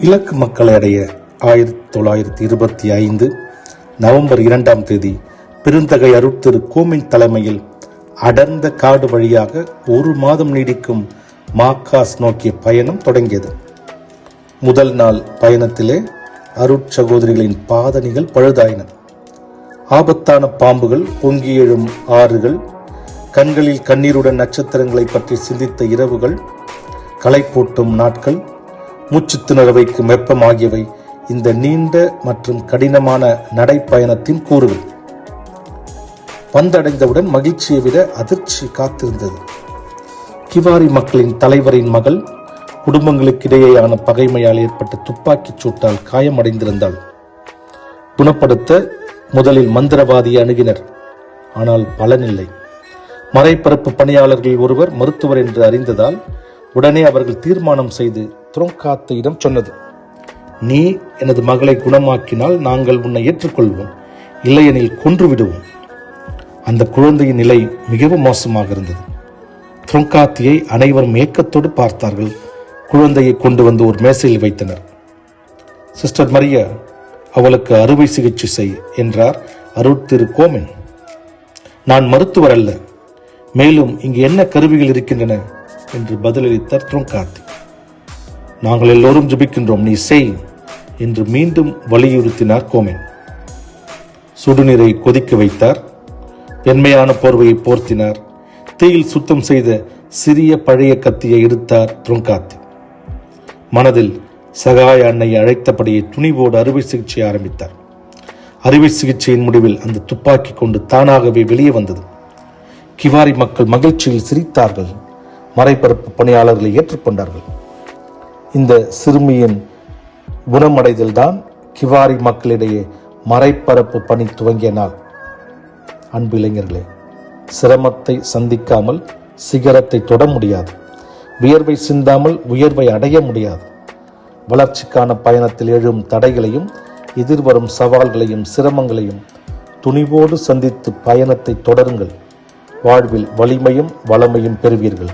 இலக்கு மக்களை அடைய ஆயிரத்தி தொள்ளாயிரத்தி இருபத்தி ஐந்து நவம்பர் இரண்டாம் தேதி பெருந்தகை அருட்திரு கோமின் தலைமையில் அடர்ந்த காடு வழியாக ஒரு மாதம் நீடிக்கும் மாக்காஸ் நோக்கிய பயணம் தொடங்கியது. முதல் நாள் பயணத்திலே அருட்சகோதரிகளின் பாதணிகள் பழுதாயின. ஆபத்தான பாம்புகள் பொங்கி எழும் ஆறுகள் கண்களில் கண்ணீருடன் நட்சத்திரங்களை பற்றி சிந்தித்த இரவுகள் களைப்பூட்டும் நாட்கள் மூச்சு வைக்கும் வெப்பம் ஆகியவை இந்த நீண்ட மற்றும் கடினமான நடைப்பயணத்தின் கூறுகள். வந்தடைந்தவுடன் மகிழ்ச்சியை விட அதிர்ச்சி காத்திருந்தது. கிவாரி மக்களின் தலைவரின் மகள் குடும்பங்களுக்கிடையேயான பகைமையால் ஏற்பட்ட துப்பாக்கிச் சூட்டால் காயமடைந்திருந்தாள். குணப்படுத்த முதலில் மந்திரவாதி அணுகினர். ஆனால் பலனில்லை. மறைப்பரப்பு பணியாளர்கள் ஒருவர் மருத்துவர் என்று அறிந்ததால் உடனே அவர்கள் தீர்மானம் செய்து துரோங்காத்தையிடம் சொன்னது நீ எனது மகளை குணமாக்கினால் நாங்கள் உன்னை ஏற்றுக்கொள்வோம் இல்லையெனில் கொன்று விடுவோம் அந்த குழந்தையின் நிலை மிகவும் மோசமாக இருந்தது. துரோங்காத்தியை அனைவரும் ஏக்கத்தோடு பார்த்தார்கள். குழந்தையை கொண்டு வந்து ஒரு மேசையில் வைத்தனர். சிஸ்டர் மரியா அவளுக்கு அறுவை சிகிச்சை செய் என்றார் அருட்திரு கோமின். நான் மருத்துவர் அல்ல மேலும் இங்கு என்ன கருவிகள் இருக்கின்றன? என்று பதிலளித்தார் துரோங்காத்தி. நாங்கள் எல்லோரும் ஜபிக்கின்றோம். நீ செய் என்று மீண்டும் வலியுறுத்தினார் கோமின். சுடுநீரை கொதிக்க வைத்தார். வெண்மையான போர்வையை போர்த்தினார். தீயில் சுத்தம் செய்த சிறிய பழைய கத்தியை எடுத்தார் துரோங்காத்தி. மனதில் சகாய அன்னை அழைத்தபடியே துணிவோடு அறுவை சிகிச்சை ஆரம்பித்தார். அறுவை சிகிச்சையின் முடிவில் அந்த துப்பாக்கி கொண்டு தானாகவே வெளியே வந்தது. கிவாரி மக்கள் மகிழ்ச்சியில் சிரித்தார்கள். மறைபரப்பு பணியாளர்களை ஏற்றுக்கொண்டார்கள். இந்த சிறுமியின் குணமடைதல்தான் கிவாரி மக்களிடையே மறைப்பரப்பு பணி துவங்கிய நாள். அன்பு இளைஞர்களே சிரமத்தை சந்திக்காமல் சிகரத்தை தொட முடியாது. வியர்வை சிந்தாமல் உயர்வை அடைய முடியாது. வளர்ச்சிக்கான பயணத்தில் எழும் தடைகளையும் எதிர்வரும் சவால்களையும் சிரமங்களையும் துணிவோடு சந்தித்து பயணத்தை தொடருங்கள். வாழ்வில் வலிமையும் வளமையும் பெறுவீர்கள்.